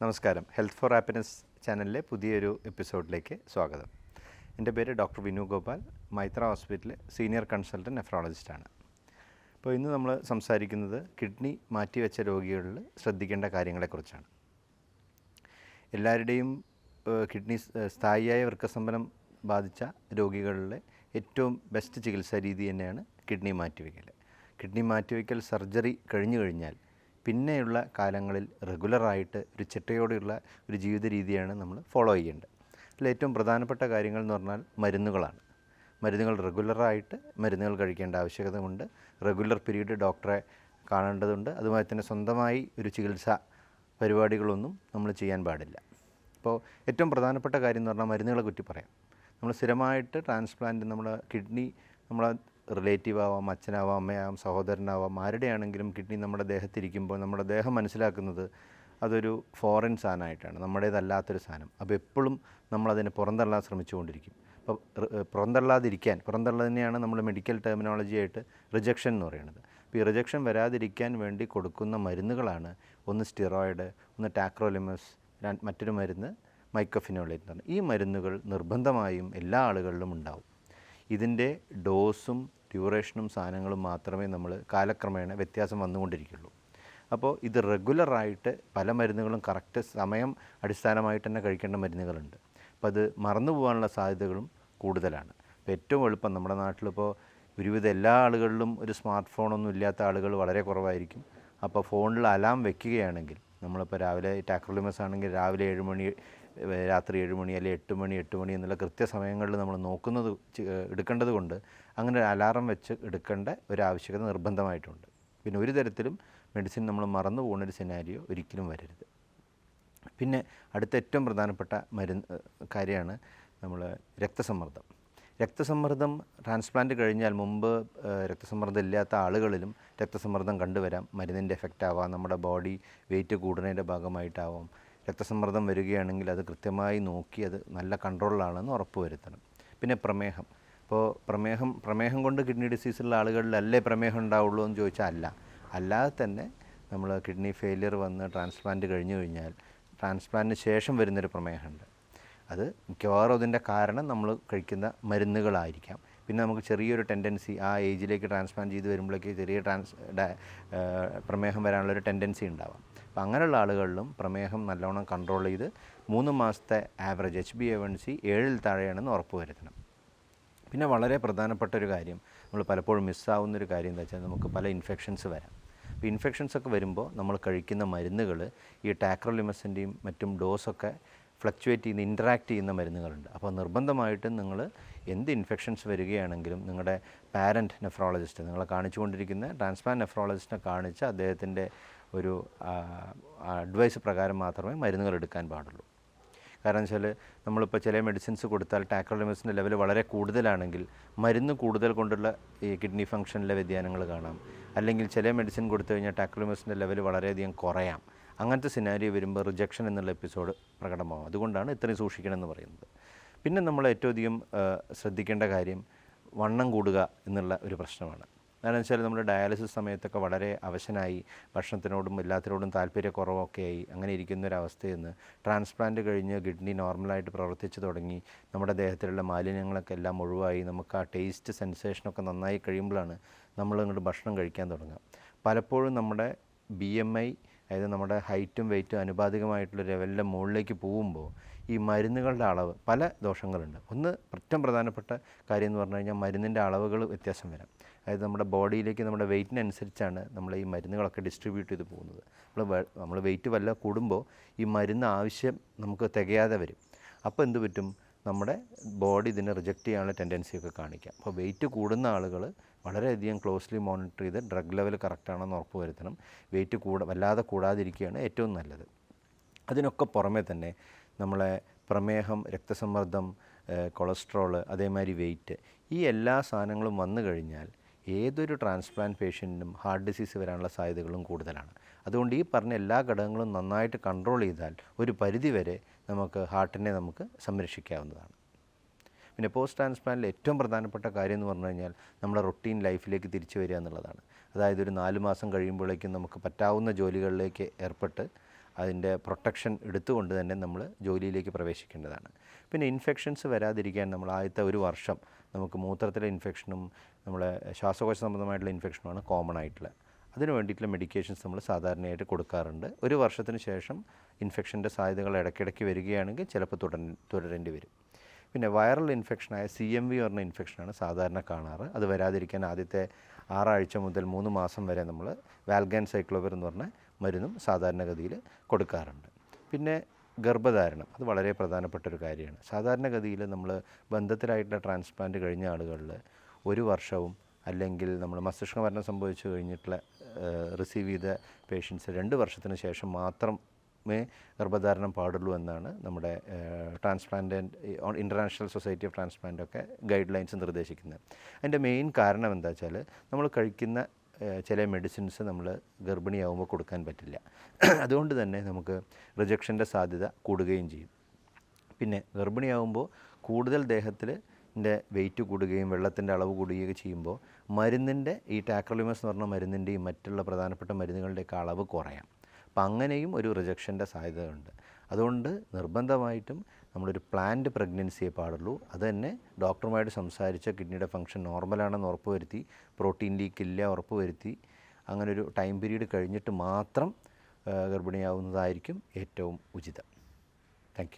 നമസ്കാരം. Health four happiness ചാനലിലെ പുതിയൊരു എപ്പിസോഡിലേക്ക് സ്വാഗതം. എന്റെ പേര് ഡോക്ടർ വിനു ഗോപാൽ മൈത്ര ഹോസ്പിറ്റലിലെ സീനിയർ കൺസൾട്ടന്റ് നെഫ്രോളജിസ്റ്റാണ്. അപ്പോൾ ഇന്ന് നമ്മൾ സംസാരിക്കുന്നത് കിഡ്നി മാറ്റിവെച്ച രോഗികളിൽ ശ്രദ്ധിക്കേണ്ട കാര്യങ്ങളെക്കുറിച്ചാണ്. എല്ലാവരുടെയും കിഡ്നി സ്ഥായിയായ വൃക്കസമ്പനം ബാധിച്ച രോഗികളിലെ ഏറ്റവും ബെസ്റ്റ് ചികിത്സാ രീതി തന്നെയാണ് കിഡ്നി മാറ്റിവെക്കൽ. കിഡ്നി മാറ്റിവെക്കൽ സർജറി കഴിഞ്ഞു കഴിഞ്ഞാൽ പിന്നെയുള്ള കാലങ്ങളിൽ റെഗുലറായിട്ട് ഒരു ചിട്ടയോടെയുള്ള ഒരു ജീവിത രീതിയാണ് നമ്മൾ ഫോളോ ചെയ്യേണ്ടത്. അതിൽ ഏറ്റവും പ്രധാനപ്പെട്ട കാര്യങ്ങൾ എന്ന് പറഞ്ഞാൽ മരുന്നുകളാണ്. മരുന്നുകൾ റെഗുലറായിട്ട് മരുന്നുകൾ കഴിക്കേണ്ട ആവശ്യകതയുണ്ട് റെഗുലർ പീരീഡ് ഡോക്ടറെ കാണേണ്ടതുണ്ട്. അതുപോലെ തന്നെ സ്വന്തമായി ഒരു ചികിത്സ പരിപാടികളൊന്നും നമ്മൾ ചെയ്യാൻ പാടില്ല. അപ്പോൾ ഏറ്റവും പ്രധാനപ്പെട്ട കാര്യം എന്ന് പറഞ്ഞാൽ മരുന്നുകളെ കുറ്റി പറയാം. നമ്മൾ സ്ഥിരമായിട്ട് ട്രാൻസ്പ്ലാന്റ് നമ്മുടെ കിഡ്നി നമ്മളെ റിലേറ്റീവ് ആവാം അച്ഛനാവാം അമ്മയാവാം സഹോദരനാവാം ആരുടെയാണെങ്കിലും കിഡ്നി നമ്മുടെ ദേഹത്തിരിക്കുമ്പോൾ നമ്മുടെ ദേഹം മനസ്സിലാക്കുന്നത് അതൊരു ഫോറിൻ സാധനമായിട്ടാണ് നമ്മുടേതല്ലാത്തൊരു സാധനം. അപ്പോൾ എപ്പോഴും നമ്മളതിനെ പുറന്തള്ളാൻ ശ്രമിച്ചുകൊണ്ടിരിക്കും. അപ്പോൾ പുറന്തള്ളാതിരിക്കാൻ പുറന്തള്ളതിനെയാണ് നമ്മൾ മെഡിക്കൽ ടെർമിനോളജി ആയിട്ട് റിജക്ഷൻ എന്ന് പറയുന്നത്. അപ്പോൾ ഈ റിജക്ഷൻ വരാതിരിക്കാൻ വേണ്ടി കൊടുക്കുന്ന മരുന്നുകളാണ് ഒന്ന് സ്റ്റിറോയിഡ് ഒന്ന് ടാക്രോലിമസ് മറ്റൊരു മരുന്ന് മൈക്കോഫിനോളേറ്റ് എന്ന് ഈ മരുന്നുകൾ നിർബന്ധമായും എല്ലാ ആളുകളിലും ഉണ്ടാവും. ഇതിന്റെ ഡോസും ഡ്യൂറേഷനും സാധനങ്ങളും മാത്രമേ നമ്മൾ കാലക്രമേണ വ്യത്യാസം വന്നുകൊണ്ടിരിക്കുള്ളൂ. അപ്പോൾ ഇത് റെഗുലറായിട്ട് പല മരുന്നുകളും കറക്റ്റ് സമയം അടിസ്ഥാനമായിട്ട് തന്നെ കഴിക്കേണ്ട മരുന്നുകളുണ്ട്. അപ്പോൾ അത് മറന്നു പോകാനുള്ള സാധ്യതകളും കൂടുതലാണ്. അപ്പോൾ ഏറ്റവും എളുപ്പം നമ്മുടെ നാട്ടിലിപ്പോൾ ഒരുവിധം എല്ലാ ആളുകളിലും ഒരു സ്മാർട്ട് ഫോണൊന്നും ഇല്ലാത്ത ആളുകൾ വളരെ കുറവായിരിക്കും. അപ്പോൾ ഫോണിൽ അലാം വെക്കുകയാണെങ്കിൽ നമ്മളിപ്പോൾ രാവിലെ ടാക്രോളിമസ് ആണെങ്കിൽ രാവിലെ ഏഴ് മണി രാത്രി ഏഴ് മണി അല്ലെങ്കിൽ എട്ട് മണി എട്ട് മണി എന്നുള്ള കൃത്യസമയങ്ങളിൽ നമ്മൾ നോക്കുന്നത് എടുക്കേണ്ടത് കൊണ്ട് അങ്ങനെ ഒരു അലാറം വെച്ച് എടുക്കേണ്ട ഒരു ആവശ്യകത നിർബന്ധമായിട്ടുണ്ട്. പിന്നെ ഒരു തരത്തിലും മെഡിസിൻ നമ്മൾ മറന്നു പോകുന്ന ഒരു സിനാരിയോ ഒരിക്കലും വരരുത്. പിന്നെ അടുത്ത ഏറ്റവും പ്രധാനപ്പെട്ട മരുന്ന് കാര്യമാണ് നമ്മൾ രക്തസമ്മർദ്ദം. രക്തസമ്മർദ്ദം ട്രാൻസ്പ്ലാന്റ് കഴിഞ്ഞാൽ മുമ്പ് രക്തസമ്മർദ്ദം ഇല്ലാത്ത ആളുകളിലും രക്തസമ്മർദ്ദം കണ്ടുവരാം. മരുന്നിന്റെ എഫക്റ്റ് ആവാം. നമ്മുടെ ബോഡി വെയിറ്റ് കൂടുന്നതിന്റെ ഭാഗമായിട്ടാവാം. രക്തസമ്മർദ്ദം വരികയാണെങ്കിൽ അത് കൃത്യമായി നോക്കി അത് നല്ല കൺട്രോളിലാണെന്ന് ഉറപ്പ് വരുത്തണം പിന്നെ പ്രമേഹം. ഇപ്പോൾ പ്രമേഹം പ്രമേഹം കൊണ്ട് കിഡ്നി ഡിസീസുള്ള ആളുകളിലല്ലേ പ്രമേഹം ഉണ്ടാവുള്ളൂ എന്ന് ചോദിച്ചാൽ അല്ല. അല്ലാതെ തന്നെ നമ്മൾ കിഡ്നി ഫെയിലിയർ വന്ന് ട്രാൻസ്പ്ലാന്റ് കഴിഞ്ഞു കഴിഞ്ഞാൽ ട്രാൻസ്പ്ലാന്റിന് ശേഷം വരുന്നൊരു പ്രമേഹമുണ്ട്. അത് മിക്കവാറും അതിന്റെ കാരണം നമ്മൾ കഴിക്കുന്ന മരുന്നുകളായിരിക്കാം. പിന്നെ നമുക്ക് ചെറിയൊരു ടെൻഡൻസി ആ ഏജിലേക്ക് ട്രാൻസ്പ്ലാന്റ് ചെയ്ത് വരുമ്പോഴേക്ക് ചെറിയ ട്രാൻസ് പ്രമേഹം വരാനുള്ളൊരു ടെൻഡൻസി ഉണ്ടാവാം. അപ്പോൾ അങ്ങനെയുള്ള ആളുകളിലും പ്രമേഹം നല്ലോണം കൺട്രോൾ ചെയ്ത് മൂന്ന് മാസത്തെ average H B A one C ഏഴിൽ താഴെയാണെന്ന് ഉറപ്പ് വരുത്തണം. പിന്നെ വളരെ പ്രധാനപ്പെട്ട ഒരു കാര്യം നമ്മൾ പലപ്പോഴും മിസ്സാവുന്ന ഒരു കാര്യം എന്താ വെച്ചാൽ നമുക്ക് പല ഇൻഫെക്ഷൻസ് വരാം. അപ്പോൾ ഇൻഫെക്ഷൻസ് ഒക്കെ വരുമ്പോൾ നമ്മൾ കഴിക്കുന്ന മരുന്നുകൾ ഈ ടാക്രോലിമസിന്റെയും മറ്റും ഡോസൊക്കെ ഫ്ലക്ച്വേറ്റ് ചെയ്യുന്ന ഇന്ററാക്ട് ചെയ്യുന്ന മരുന്നുകളുണ്ട്. അപ്പോൾ നിർബന്ധമായിട്ടും നിങ്ങൾ എന്ത് ഇൻഫെക്ഷൻസ് വരികയാണെങ്കിലും നിങ്ങളുടെ പാരന്റ് നെഫ്രോളജിസ്റ്റ് നിങ്ങളെ കാണിച്ചുകൊണ്ടിരിക്കുന്ന ട്രാൻസ്പ്ലാന്റ് നെഫ്രോളജിസ്റ്റിനെ കാണിച്ച് അദ്ദേഹത്തിന്റെ ഒരു അഡ്വൈസ് പ്രകാരം മാത്രമേ മരുന്നുകൾ എടുക്കാൻ പാടുള്ളൂ. കാരണം വെച്ചാൽ നമ്മളിപ്പോൾ ചില മെഡിസിൻസ് കൊടുത്താൽ ടാക്രോളിമസിന്റെ ലെവൽ വളരെ കൂടുതലാണെങ്കിൽ മരുന്ന് കൂടുതൽ കൊണ്ടുള്ള ഈ കിഡ്നി ഫംഗ്ഷനിലെ വ്യതിയാനങ്ങൾ കാണാം. അല്ലെങ്കിൽ ചില മെഡിസിൻ കൊടുത്തു കഴിഞ്ഞാൽ ടാക്രോളിമസിന്റെ ലെവൽ വളരെയധികം കുറയാം. അങ്ങനത്തെ സിനാരി വരുമ്പോൾ റിജക്ഷൻ എന്നുള്ള എപ്പിസോഡ് പ്രകടമാവും. അതുകൊണ്ടാണ് ഇത്രയും സൂക്ഷിക്കണമെന്ന് പറയുന്നത്. പിന്നെ നമ്മൾ ഏറ്റവും അധികം ശ്രദ്ധിക്കേണ്ട കാര്യം വണ്ണം കൂടുക എന്നുള്ള ഒരു പ്രശ്നമാണ്. കാരണം വെച്ചാൽ നമ്മൾ ഡയാലിസിസ് സമയത്തൊക്കെ വളരെ അവശനായി ഭക്ഷണത്തിനോടും എല്ലാത്തിനോടും താല്പര്യക്കുറവൊക്കെ ആയി അങ്ങനെ ഇരിക്കുന്ന ഒരു അവസ്ഥയിൽ നിന്ന് ട്രാൻസ്പ്ലാന്റ് കഴിഞ്ഞ് കിഡ്നി നോർമലായിട്ട് പ്രവർത്തിച്ചു തുടങ്ങി നമ്മുടെ ദേഹത്തിലുള്ള മാലിന്യങ്ങളൊക്കെ എല്ലാം ഒഴിവായി നമുക്ക് ആ ടേസ്റ്റ് സെൻസേഷനൊക്കെ നന്നായി കഴിയുമ്പോഴാണ് നമ്മൾ ഇങ്ങോട്ട് ഭക്ഷണം കഴിക്കാൻ തുടങ്ങുക. പലപ്പോഴും നമ്മുടെ ബി എം ഐ അതായത് നമ്മുടെ ഹൈറ്റും വെയ്റ്റും അനുപാതികമായിട്ടുള്ള ലെവലിന്റെ മുകളിലേക്ക് പോകുമ്പോൾ ഈ മരുന്നുകളുടെ അളവ് പല ദോഷങ്ങളുണ്ട്. ഒന്ന് ഏറ്റവും പ്രധാനപ്പെട്ട കാര്യം എന്ന് പറഞ്ഞു കഴിഞ്ഞാൽ മരുന്നിന്റെ അളവുകൾ വ്യത്യാസം വരാം. അതായത് നമ്മുടെ ബോഡിയിലേക്ക് നമ്മുടെ വെയിറ്റിനനുസരിച്ചാണ് നമ്മൾ ഈ മരുന്നുകളൊക്കെ ഡിസ്ട്രിബ്യൂട്ട് ചെയ്ത് പോകുന്നത്. നമ്മൾ നമ്മൾ വെയിറ്റ് വല്ല കൂടുമ്പോൾ ഈ മരുന്ന് ആവശ്യം നമുക്ക് തികയാതെ വരും. അപ്പോൾ എന്ത് പറ്റും? നമ്മുടെ ബോഡി ഇതിനെ റിജക്റ്റ് ചെയ്യാനുള്ള ടെൻഡൻസിയൊക്കെ കാണിക്കാം. അപ്പോൾ വെയിറ്റ് കൂടുന്ന ആളുകൾ വളരെയധികം ക്ലോസ്ലി മോണിറ്റർ ചെയ്ത് ഡ്രഗ് ലെവൽ കറക്റ്റാണെന്ന് ഉറപ്പ് വരുത്തണം. വെയിറ്റ് കൂട വല്ലാതെ കൂടാതിരിക്കുകയാണ് ഏറ്റവും നല്ലത്. അതിനൊക്കെ പുറമേ തന്നെ നമ്മളെ പ്രമേഹം രക്തസമ്മർദ്ദം കൊളസ്ട്രോൾ അതേമാതിരി വെയിറ്റ് ഈ എല്ലാ സാധനങ്ങളും വന്നു കഴിഞ്ഞാൽ ഏതൊരു ട്രാൻസ്പ്ലാന്റ് പേഷ്യന്റിനും ഹാർട്ട് ഡിസീസ് വരാനുള്ള സാധ്യതകളും കൂടുതലാണ്. അതുകൊണ്ട് ഈ പറഞ്ഞ എല്ലാ ഘടകങ്ങളും നന്നായിട്ട് കൺട്രോൾ ചെയ്താൽ ഒരു പരിധിവരെ നമുക്ക് ഹാർട്ടിനെ നമുക്ക് സംരക്ഷിക്കാവുന്നതാണ്. പിന്നെ പോസ്റ്റ് ട്രാൻസ്പ്ലാന്റിൽ ഏറ്റവും പ്രധാനപ്പെട്ട കാര്യം എന്ന് പറഞ്ഞു കഴിഞ്ഞാൽ നമ്മുടെ റൊട്ടീൻ ലൈഫിലേക്ക് തിരിച്ചു വരിക എന്നുള്ളതാണ്. അതായത് ഒരു നാല് മാസം കഴിയുമ്പോഴേക്കും നമുക്ക് പറ്റാവുന്ന ജോലികളിലേക്ക് ഏർപ്പെട്ട് അതിന്റെ പ്രൊട്ടക്ഷൻ എടുത്തുകൊണ്ട് തന്നെ നമ്മൾ ജോലിയിലേക്ക് പ്രവേശിക്കേണ്ടതാണ്. പിന്നെ ഇൻഫെക്ഷൻസ് വരാതിരിക്കാൻ നമ്മൾ ആദ്യത്തെ ഒരു വർഷം നമുക്ക് മൂത്രത്തിലെ ഇൻഫെക്ഷനും നമ്മളെ ശ്വാസകോശ സംബന്ധമായിട്ടുള്ള ഇൻഫെക്ഷനുമാണ് കോമൺ ആയിട്ടുള്ള. അതിന് വേണ്ടിയിട്ടുള്ള മെഡിക്കേഷൻസ് നമ്മൾ സാധാരണയായിട്ട് കൊടുക്കാറുണ്ട്. ഒരു വർഷത്തിന് ശേഷം ഇൻഫെക്ഷന്റെ സാധ്യതകൾ ഇടയ്ക്കിടയ്ക്ക് വരികയാണെങ്കിൽ ചിലപ്പോൾ തുടര തുടരേണ്ടി വരും. പിന്നെ വൈറൽ ഇൻഫെക്ഷനായ സി എം വി പറഞ്ഞ ഇൻഫെക്ഷനാണ് സാധാരണ കാണാറ്. അത് വരാതിരിക്കാൻ ആദ്യത്തെ ആറാഴ്ച മുതൽ മൂന്ന് മാസം വരെ നമ്മൾ വാൽഗാൻ സൈക്ലോവർ എന്ന് പറഞ്ഞ മരുന്നും സാധാരണഗതിയിൽ കൊടുക്കാറുണ്ട്. പിന്നെ ഗർഭധാരണം. അത് വളരെ പ്രധാനപ്പെട്ട ഒരു കാര്യമാണ്. സാധാരണഗതിയിൽ നമ്മൾ ബന്ധത്തിലായിട്ടുള്ള ട്രാൻസ്പ്ലാന്റ് കഴിഞ്ഞ ആളുകളിൽ ഒരു വർഷവും അല്ലെങ്കിൽ നമ്മൾ മസ്തിഷ്ക മരണം സംഭവിച്ചു കഴിഞ്ഞിട്ടുള്ള റിസീവ് ചെയ്ത പേഷ്യൻസ് രണ്ട് വർഷത്തിന് ശേഷം മാത്രമേ ഗർഭധാരണം പാടുള്ളൂ എന്നാണ് നമ്മുടെ transplant international society of transplant ഒക്കെ ഗൈഡ് ലൈൻസ് നിർദ്ദേശിക്കുന്നത്. അതിന്റെ മെയിൻ കാരണം എന്താ വെച്ചാൽ നമ്മൾ കഴിക്കുന്ന ചില മെഡിസിൻസ് നമ്മൾ ഗർഭിണിയാവുമ്പോൾ കൊടുക്കാൻ പറ്റില്ല. അതുകൊണ്ട് തന്നെ നമുക്ക് റിജക്ഷന്റെ സാധ്യത കൂടുകയും ചെയ്യും. പിന്നെ ഗർഭിണിയാവുമ്പോൾ കൂടുതൽ ദേഹത്തിൽ വെയിറ്റ് കൂടുകയും വെള്ളത്തിന്റെ അളവ് കൂടുകയൊക്കെ ചെയ്യുമ്പോൾ മരുന്നിന്റെ ഈ ടാക്രലിമസ് എന്ന് പറഞ്ഞ മരുന്നിന്റെയും മറ്റുള്ള പ്രധാനപ്പെട്ട മരുന്നുകളുടെയൊക്കെ അളവ് കുറയാം. അപ്പം അങ്ങനെയും ഒരു റിജക്ഷന്റെ സാധ്യതയുണ്ട്. അതുകൊണ്ട് നിർബന്ധമായിട്ടും നമ്മളൊരു പ്ലാൻഡ് പ്രഗ്നൻസിയെ പാടുള്ളൂ. അത് തന്നെ ഡോക്ടറുമായിട്ട് സംസാരിച്ച കിഡ്നിയുടെ ഫംഗ്ഷൻ നോർമലാണെന്ന് ഉറപ്പ് വരുത്തി പ്രോട്ടീൻ ലീക്ക് ഇല്ല ഉറപ്പ് വരുത്തി അങ്ങനെ ഒരു ടൈം പീരീഡ് കഴിഞ്ഞിട്ട് മാത്രം ഗർഭിണിയാവുന്നതായിരിക്കും ഏറ്റവും ഉചിതം. താങ്ക്